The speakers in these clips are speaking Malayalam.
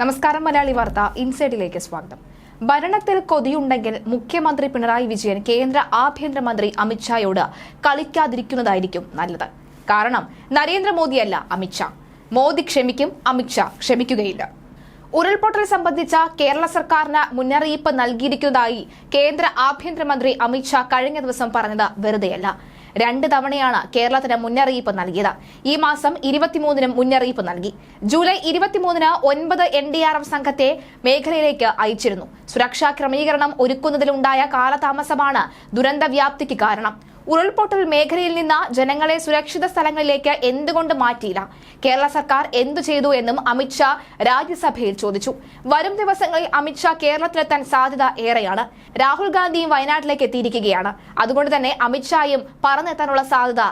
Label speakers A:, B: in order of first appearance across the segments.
A: നമസ്കാരം മലയാളി വാർത്ത ഇൻസൈഡിലേക്ക് സ്വാഗതം. ഭരണത്തിൽ കൊതിയുണ്ടെങ്കിൽ മുഖ്യമന്ത്രി പിണറായി വിജയൻ കേന്ദ്ര ആഭ്യന്തരമന്ത്രി അമിത്ഷായോട് കളിക്കാതിരിക്കുന്നതായിരിക്കും നല്ലത്. കാരണം നരേന്ദ്രമോദിയല്ല അമിത്ഷാ മോദി ക്ഷമിക്കും അമിത്ഷാ ക്ഷമിക്കുകയില്ല. ഉരുൾപൊട്ടൽ സംബന്ധിച്ച കേരള സർക്കാരിന് മുന്നറിയിപ്പ് നൽകിയിരിക്കുന്നതായി കേന്ദ്ര ആഭ്യന്തരമന്ത്രി അമിത്ഷാ കഴിഞ്ഞ ദിവസം പറഞ്ഞത് വെറുതെയല്ല. രണ്ട് തവണയാണ് കേരളത്തിന് മുന്നറിയിപ്പ് നൽകിയത്. ഈ മാസം ഇരുപത്തിമൂന്നിനും മുന്നറിയിപ്പ് നൽകി. ജൂലൈ ഇരുപത്തിമൂന്നിന് ഒൻപത് എൻ ഡി ആർ എഫ് സംഘത്തെ മേഖലയിലേക്ക് അയച്ചിരുന്നു. സുരക്ഷാ ക്രമീകരണം ഒരുക്കുന്നതിലുണ്ടായ കാലതാമസമാണ് ദുരന്ത വ്യാപ്തിക്ക് കാരണം. ഉരുൾപൊട്ടൽ മേഖലയിൽ നിന്ന് ജനങ്ങളെ സുരക്ഷിത സ്ഥലങ്ങളിലേക്ക് എന്തുകൊണ്ട് മാറ്റിയില്ല? കേരള സർക്കാർ എന്തു ചെയ്തു എന്നും അമിത്ഷാ രാജ്യസഭയിൽ ചോദിച്ചു. വരും ദിവസങ്ങളിൽ അമിത്ഷാ കേരളത്തിലെത്താൻ സാധ്യത ഏറെയാണ്. രാഹുൽ ഗാന്ധിയും വയനാട്ടിലേക്ക് എത്തിയിരിക്കുകയാണ്. അതുകൊണ്ട് തന്നെ അമിത്ഷായും പറന്നെത്താനുള്ള സാധ്യത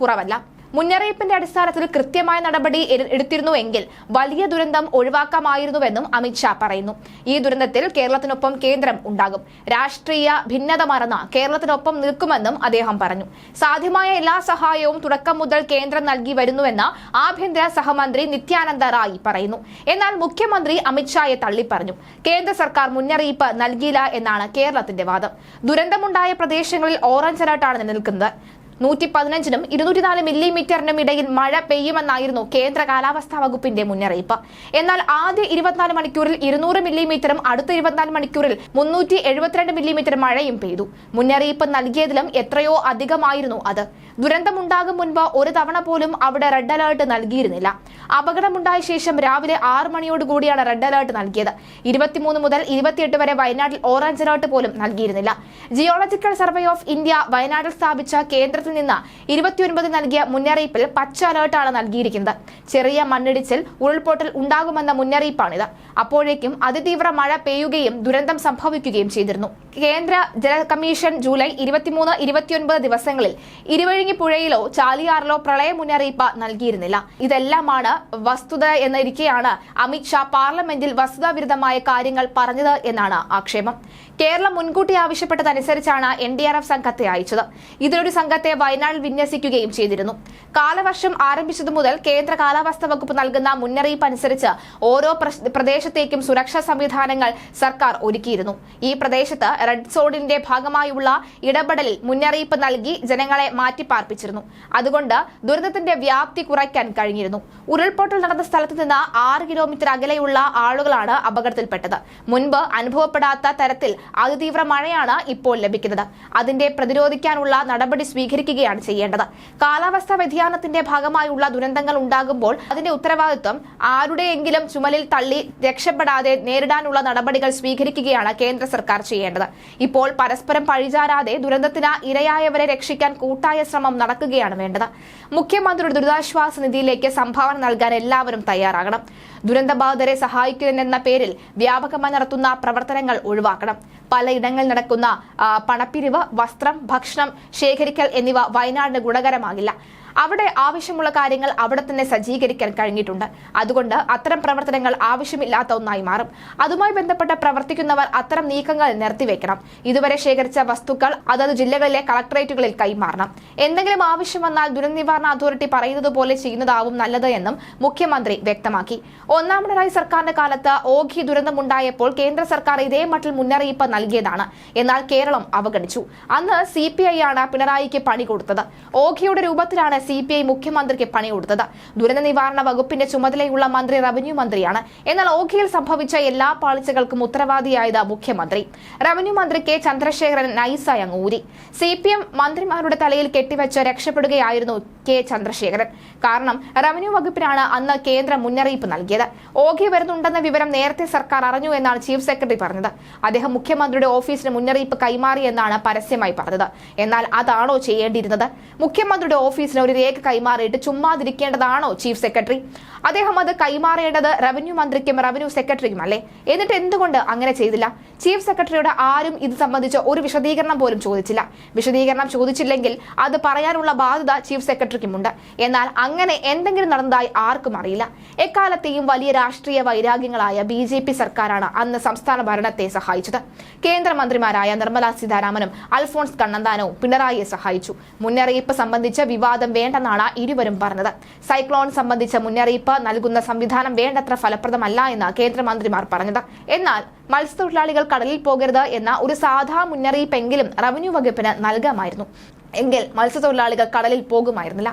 A: കുറവല്ല. മുന്നറിയിപ്പിന്റെ അടിസ്ഥാനത്തിൽ കൃത്യമായ നടപടി എട്- എടുത്തിരുന്നുവെങ്കിൽ വലിയ ദുരന്തം ഒഴിവാക്കാമായിരുന്നുവെന്നും അമിത്ഷാ പറയുന്നു. ഈ ദുരന്തത്തിൽ കേരളത്തിനൊപ്പം കേന്ദ്രം ഉണ്ടാകും. രാഷ്ട്രീയ ഭിന്നത മറന്ന കേരളത്തിനൊപ്പം നിൽക്കുമെന്നും അദ്ദേഹം പറഞ്ഞു. സാധ്യമായ എല്ലാ സഹായവും തുടക്കം മുതൽ കേന്ദ്രം നൽകി വരുന്നുവെന്ന് ആഭ്യന്തര സഹമന്ത്രി നിത്യാനന്ദ റായ് പറയുന്നു. എന്നാൽ മുഖ്യമന്ത്രി അമിത്ഷായെ തള്ളിപ്പറഞ്ഞു. കേന്ദ്ര സർക്കാർ മുന്നറിയിപ്പ് നൽകിയില്ല എന്നാണ് കേരളത്തിന്റെ വാദം. ദുരന്തമുണ്ടായ പ്രദേശങ്ങളിൽ ഓറഞ്ച് അലർട്ടാണ് നിലനിൽക്കുന്നത്. നൂറ്റി പതിനഞ്ചിനും ഇരുന്നൂറ്റിനാല് മില്ലിമീറ്ററിനും ഇടയിൽ മഴ പെയ്യുമെന്നായിരുന്നു കേന്ദ്ര കാലാവസ്ഥാ വകുപ്പിന്റെ മുന്നറിയിപ്പ്. എന്നാൽ ആദ്യ ഇരുപത്തിനാല് മണിക്കൂറിൽ ഇരുന്നൂറ് മില്ലിമീറ്ററും അടുത്ത ഇരുപത്തിനാല് മണിക്കൂറിൽ മുന്നൂറ്റി എഴുപത്തിരണ്ട് മില്ലിമീറ്റർ മഴയും പെയ്തു. മുന്നറിയിപ്പ് നൽകിയതിലും എത്രയോ അധികമായിരുന്നു അത്. ദുരന്തമുണ്ടാകും മുൻപ് ഒരു തവണ പോലും അവിടെ റെഡ് അലേർട്ട് നൽകിയിരുന്നില്ല. അപകടമുണ്ടായ ശേഷം രാവിലെ ആറ് മണിയോടുകൂടിയാണ് റെഡ് അലേർട്ട് നൽകിയത്. ഇരുപത്തിമൂന്ന് മുതൽ ഇരുപത്തിയെട്ട് വരെ വയനാട്ടിൽ ഓറഞ്ച് അലേർട്ട് പോലും നൽകിയിരുന്നില്ല. ജിയോളജിക്കൽ സർവേ ഓഫ് ഇന്ത്യ വയനാട്ടിൽ സ്ഥാപിച്ച കേന്ദ്രത്തിൽ നിന്ന് ഇരുപത്തിയൊൻപത് നൽകിയ മുന്നറിയിപ്പിൽ പച്ച അലേർട്ടാണ് നൽകിയിരിക്കുന്നത്. ചെറിയ മണ്ണിടിച്ചിൽ ഉരുൾപൊട്ടൽ ഉണ്ടാകുമെന്ന മുന്നറിയിപ്പാണിത്. അപ്പോഴേക്കും അതിതീവ്ര മഴ പെയ്യുകയും ദുരന്തം സംഭവിക്കുകയും ചെയ്തിരുന്നു. കേന്ദ്ര ജല കമ്മീഷൻ ജൂലൈ ഇരുപത്തിമൂന്ന് ഇരുപത്തിയൊൻപത് ദിവസങ്ങളിൽ ഇരുവഴിഞ്ഞി പുഴയിലോ ചാലിയാറിലോ പ്രളയ മുന്നറിയിപ്പ് നൽകിയിരുന്നില്ല. ഇതെല്ലാമാണ് വസ്തുത എന്നിരിക്കെയാണ് അമിത്ഷാ പാർലമെന്റിൽ വസ്തുതാവിരുദ്ധമായ കാര്യങ്ങൾ പറഞ്ഞത് എന്നാണ് ആക്ഷേപം. കേരളം മുൻകൂട്ടി ആവശ്യപ്പെട്ടതനുസരിച്ചാണ് എൻ ഡി ആർ എഫ് സംഘത്തെ അയച്ചത്. ഇതിലൊരു സംഘത്തെ വയനാട്ടിൽ വിന്യസിക്കുകയും ചെയ്തിരുന്നു. കാലവർഷം ആരംഭിച്ചതു മുതൽ കേന്ദ്ര കാലാവസ്ഥാ വകുപ്പ് നൽകുന്ന മുന്നറിയിപ്പ് അനുസരിച്ച് ഓരോ പ്രദേശത്തേക്കും സുരക്ഷാ സംവിധാനങ്ങൾ സർക്കാർ ഒരുക്കിയിരുന്നു. ഈ പ്രദേശത്ത് റെഡ് സോണിന്റെ ഭാഗമായുള്ള ഇടപെടലിൽ മുന്നറിയിപ്പ് നൽകി ജനങ്ങളെ മാറ്റിപ്പാർപ്പിച്ചിരുന്നു. അതുകൊണ്ട് ദുരന്തത്തിന്റെ വ്യാപ്തി കുറയ്ക്കാൻ കഴിഞ്ഞിരുന്നു. ഉരുൾപൊട്ടൽ നടന്ന സ്ഥലത്ത് നിന്ന് ആറ് കിലോമീറ്റർ അകലെയുള്ള ആളുകളാണ് അപകടത്തിൽപ്പെട്ടത്. മുൻപ് അനുഭവപ്പെടാത്ത തരത്തിൽ അതിതീവ്ര മഴയാണ് ഇപ്പോൾ ലഭിക്കുന്നത്. അതിന്റെ പ്രതിരോധിക്കാനുള്ള നടപടി സ്വീകരിക്കുകയാണ് ചെയ്യേണ്ടത്. കാലാവസ്ഥാ വ്യതിയാനത്തിന്റെ ഭാഗമായുള്ള ദുരന്തങ്ങൾ ഉണ്ടാകുമ്പോൾ അതിന്റെ ഉത്തരവാദിത്വം ആരുടെയെങ്കിലും ചുമലിൽ തള്ളി രക്ഷപ്പെടാതെ നേരിടാനുള്ള നടപടികൾ സ്വീകരിക്കുകയാണ് കേന്ദ്ര സർക്കാർ ചെയ്യേണ്ടത്. ഇപ്പോൾ പരസ്പരം പഴിചാരാതെ ദുരന്തത്തിന് ഇരയായവരെ രക്ഷിക്കാൻ കൂട്ടായ ശ്രമം നടക്കുകയാണ് വേണ്ടത്. മുഖ്യമന്ത്രിയുടെ ദുരിതാശ്വാസ നിധിയിലേക്ക് സംഭാവന നൽകാൻ എല്ലാവരും തയ്യാറാകണം. ദുരന്തബാധിതരെ സഹായിക്കുന്നതിനെന്ന പേരിൽ വ്യാപകമായി നടത്തുന്ന പ്രവർത്തനങ്ങൾ ഒഴിവാക്കണം. പലയിടങ്ങളിൽ നടക്കുന്ന പണപ്പിരിവ് വസ്ത്രം ഭക്ഷണം ശേഖരിക്കൽ എന്നിവ വയനാടിന് ഗുണകരമാകില്ല അവിടെ ആവശ്യമുള്ള കാര്യങ്ങൾ അവിടെ തന്നെ സജ്ജീകരിക്കാൻ കഴിഞ്ഞിട്ടുണ്ട്. അതുകൊണ്ട് അത്തരം പ്രവർത്തനങ്ങൾ ആവശ്യമില്ലാത്ത ഒന്നായി മാറും. അതുമായി ബന്ധപ്പെട്ട് പ്രവർത്തിക്കുന്നവർ അത്തരം നീക്കങ്ങൾ നിർത്തിവെക്കണം. ഇതുവരെ ശേഖരിച്ച വസ്തുക്കൾ അതത് ജില്ലകളിലെ കളക്ടറേറ്റുകളിൽ കൈമാറണം. എന്തെങ്കിലും ആവശ്യം വന്നാൽ ദുരന്ത നിവാരണ അതോറിറ്റി പറയുന്നത് പോലെ ചെയ്യുന്നതാവും നല്ലത് എന്നും മുഖ്യമന്ത്രി വ്യക്തമാക്കി. ഒന്നാം സർക്കാരിന്റെ കാലത്ത് ഓഖി ദുരന്തമുണ്ടായപ്പോൾ കേന്ദ്ര സർക്കാർ ഇതേ മട്ടിൽ മുന്നറിയിപ്പ് നൽകിയതാണ്. എന്നാൽ കേരളം അവഗണിച്ചു. അന്ന് സി ആണ് പിണറായിക്ക് പണി കൊടുത്തത്. ഓഖിയുടെ രൂപത്തിലാണ് സി പി ഐ മുഖ്യമന്ത്രിക്ക് പണി കൊടുത്തത്. ദുരന്ത നിവാരണ വകുപ്പിന്റെ ചുമതലയുള്ള മന്ത്രി റവന്യൂ മന്ത്രിയാണ്. എന്നാൽ ഓഖിയിൽ സംഭവിച്ച എല്ലാ പാളിച്ചകൾക്കും ഉത്തരവാദിയായത് മുഖ്യമന്ത്രി. റവന്യൂ മന്ത്രി കെ ചന്ദ്രശേഖരൻ നൈസായി ഊരി. സി പി എം മന്ത്രിമാരുടെ തലയിൽ കെട്ടിവെച്ച് രക്ഷപ്പെടുകയായിരുന്നു കെ ചന്ദ്രശേഖരൻ. കാരണം റവന്യൂ വകുപ്പിനാണ് അന്ന് കേന്ദ്ര മുന്നറിയിപ്പ് നൽകിയത്. ഓഖി വരുന്നുണ്ടെന്ന വിവരം നേരത്തെ സർക്കാർ അറിഞ്ഞു എന്നാണ് ചീഫ് സെക്രട്ടറി പറഞ്ഞത്. അദ്ദേഹം മുഖ്യമന്ത്രിയുടെ ഓഫീസിന് മുന്നറിയിപ്പ് കൈമാറിയെന്നാണ് പരസ്യമായി പറഞ്ഞത്. എന്നാൽ അതാണോ ചെയ്യേണ്ടിയിരുന്നത്? മുഖ്യമന്ത്രിയുടെ ഓഫീസിന് ഒരു രേഖ കൈമാറിയിട്ട് ചുമ്മാതിരിക്കേണ്ടതാണോ ചീഫ് സെക്രട്ടറി? അദ്ദേഹം അത് കൈമാറേണ്ടത് റവന്യൂ മന്ത്രിക്കും റവന്യൂ സെക്രട്ടറിക്കും അല്ലേ? എന്നിട്ട് എന്തുകൊണ്ട് അങ്ങനെ ചെയ്തില്ല? ചീഫ് സെക്രട്ടറിയോട് ആരും ഇത് സംബന്ധിച്ച് ഒരു വിശദീകരണം പോലും ചോദിച്ചില്ല. വിശദീകരണം ചോദിച്ചില്ലെങ്കിൽ അത് പറയാനുള്ള ബാധ്യത ചീഫ് സെക്രട്ടറിക്കുമുണ്ട്. എന്നാൽ അങ്ങനെ എന്തെങ്കിലും നടന്നതായി ആർക്കും അറിയില്ല. എക്കാലത്തെയും വലിയ രാഷ്ട്രീയ വൈരാഗ്യങ്ങളായ ബി ജെ പി സർക്കാരാണ് അന്ന് സംസ്ഥാന ഭരണത്തെ സഹായിച്ചത്. കേന്ദ്രമന്ത്രിമാരായ നിർമ്മലാ സീതാരാമനും അൽഫോൺസ് കണ്ണന്താനവും പിണറായിയെ സഹായിച്ചു. മുന്നറിയിപ്പ് സംബന്ധിച്ച വിവാദം വേണ്ടെന്നാണ് ഇരുവരും പറഞ്ഞത്. സൈക്ലോൺ സംബന്ധിച്ച മുന്നറിയിപ്പ് നൽകുന്ന സംവിധാനം വേണ്ടത്ര ഫലപ്രദമല്ല എന്ന് കേന്ദ്രമന്ത്രിമാർ പറഞ്ഞത്. എന്നാൽ മത്സ്യത്തൊഴിലാളികൾ കടലിൽ പോകരുത് എന്ന ഒരു സാധാ മുന്നറിയിപ്പെങ്കിലും റവന്യൂ വകുപ്പിന് നൽകാമായിരുന്നു. എങ്കിൽ മത്സ്യത്തൊഴിലാളികൾ കടലിൽ പോകുമായിരുന്നില്ല.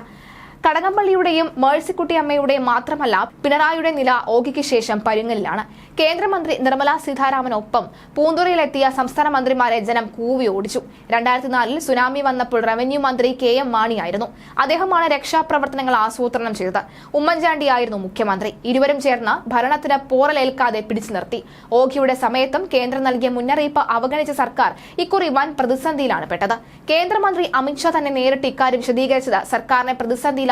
A: കടകംപള്ളിയുടെയും മേഴ്സിക്കുട്ടി അമ്മയുടെയും മാത്രമല്ല പിണറായിയുടെ നില ഓഗിക്ക് ശേഷം പരുങ്ങലിലാണ്. കേന്ദ്രമന്ത്രി നിർമ്മല സീതാരാമനൊപ്പം പൂന്തുറയിലെത്തിയ സംസ്ഥാന മന്ത്രിമാരെ ജനം കൂവി ഓടിച്ചു. രണ്ടായിരത്തി നാലിൽ സുനാമി വന്നപ്പോൾ റവന്യൂ മന്ത്രി കെ എം മാണിയായിരുന്നു. അദ്ദേഹമാണ് രക്ഷാപ്രവർത്തനങ്ങൾ ആസൂത്രണം ചെയ്തത്. ഉമ്മൻചാണ്ടിയായിരുന്നു മുഖ്യമന്ത്രി. ഇരുവരും ചേർന്ന് ഭരണത്തിന് പോറലേൽക്കാതെ പിടിച്ചു നിർത്തി. ഓഖിയുടെ സമയത്തും കേന്ദ്രം നൽകിയ മുന്നറിയിപ്പ് അവഗണിച്ച സർക്കാർ ഇക്കുറി വൻ പ്രതിസന്ധിയിലാണ് പെട്ടത്. കേന്ദ്രമന്ത്രി അമിത്ഷാ തന്നെ നേരിട്ട് ഇക്കാര്യം വിശദീകരിച്ചത് സർക്കാരിനെ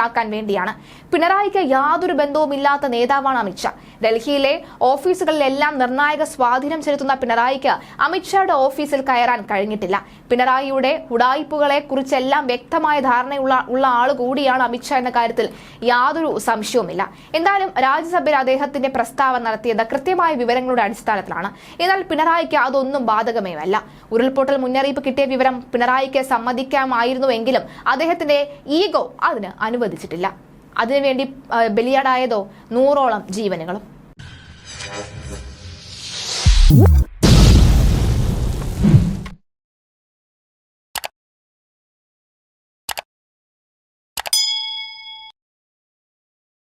A: പ്രതിസന്ധിയിലാക്കാൻ വേണ്ടിയാണ്. പിണറായിക്ക് യാതൊരു ബന്ധവുമില്ലാത്ത നേതാവാണ് അമിത്ഷാ ഡൽഹിയിലെ ഓഫീസുകളിലെല്ലാം നിർണായക സ്വാധീനം ചെലുത്തുന്ന പിണറായിക്ക് അമിത്ഷായുടെ ഓഫീസിൽ കയറാൻ കഴിഞ്ഞിട്ടില്ല. പിണറായിയുടെ ഉടായിപ്പുകളെ കുറിച്ചെല്ലാം വ്യക്തമായ ധാരണയുള്ള ഉള്ള ആൾ കൂടിയാണ് അമിത്ഷാ എന്ന കാര്യത്തിൽ യാതൊരു സംശയവുമില്ല. എന്തായാലും രാജ്യസഭയിൽ അദ്ദേഹത്തിന്റെ പ്രസ്താവന നടത്തിയത് കൃത്യമായ വിവരങ്ങളുടെ അടിസ്ഥാനത്തിലാണ്. എന്നാൽ പിണറായിക്ക് അതൊന്നും ബാധകമേയല്ല. ഉരുൾപൊട്ടൽ മുന്നറിയിപ്പ് കിട്ടിയ വിവരം പിണറായിക്ക് സമ്മതിക്കാമായിരുന്നുവെങ്കിലും അദ്ദേഹത്തിന്റെ ഈഗോ അതിന് അനുവദിച്ചിട്ടില്ല അതിനുവേണ്ടി ബലിയാടായതോ നൂറോളം ജീവനുകളും.